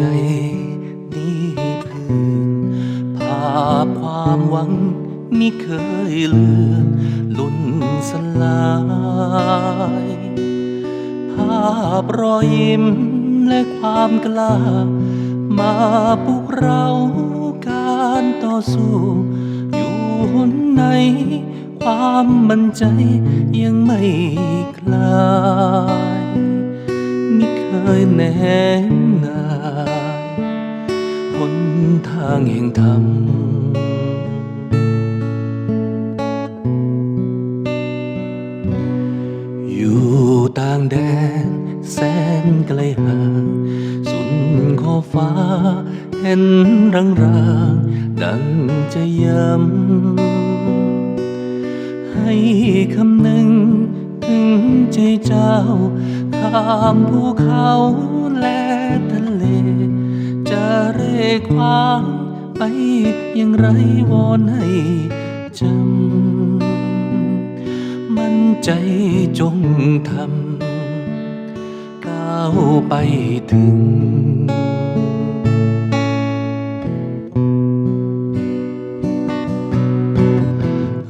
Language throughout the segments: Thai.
ใจนี้พื้นภาพความหวังมิเคยเลือนลุ่นสลาย ภาพรอยยิ้มและความกล้า มาปลุกเราการต่อสู้ อยู่หนในความมั่นใจยังไม่คลาย มิเคยแน่างแห่งธรรมอยู่ต่างแดนแสนไกลห่างสุดขอฟ้า เห็นรังรางดังจะย้ำให้คำหนึ่งถึงใจเจ้าข้ามภูเขา เร่ขวางไปย่างไรวอนให้จำ มันใจจงทำก้าวไปถึง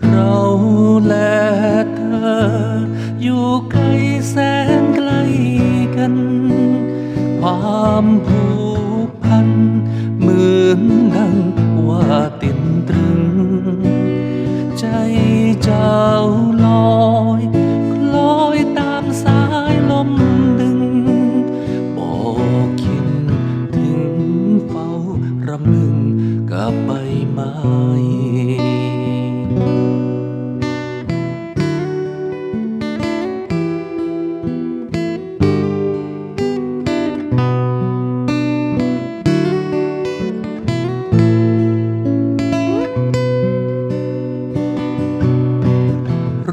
เราและเธออยู่ไกลแสนไกลกันความผูกพัน กับใบไม้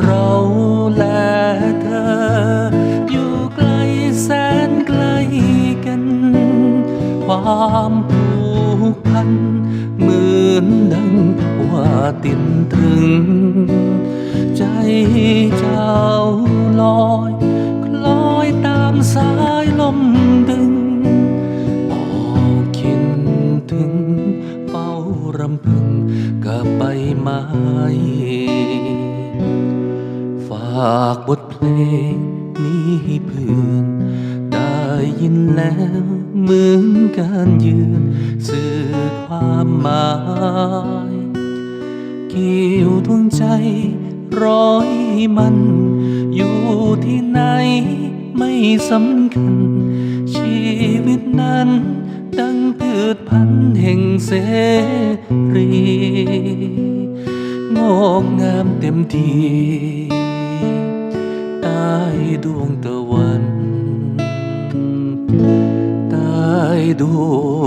เราและเธอ อยู่ไกลแสนไกลกัน ความ พัน เหมือนดังว่าติดตรึง ใจเจ้าลอยคล้อยตามสายลมดึงบอกคิดถึงเฝ้ารำพึงกับใบไม้ฝากบทเพลงนี้เพื่อนได้ยินแล้ว เหมือนการยืน สื่อความหมายเกี่ยวดวงใจร้อยมัน อยู่ที่ไหนไม่สำคัญ ชีวิตนั้นดังพืชพันธุ์แห่งเสรี งอกงามเต็มทีใต้ดวงตะวัน do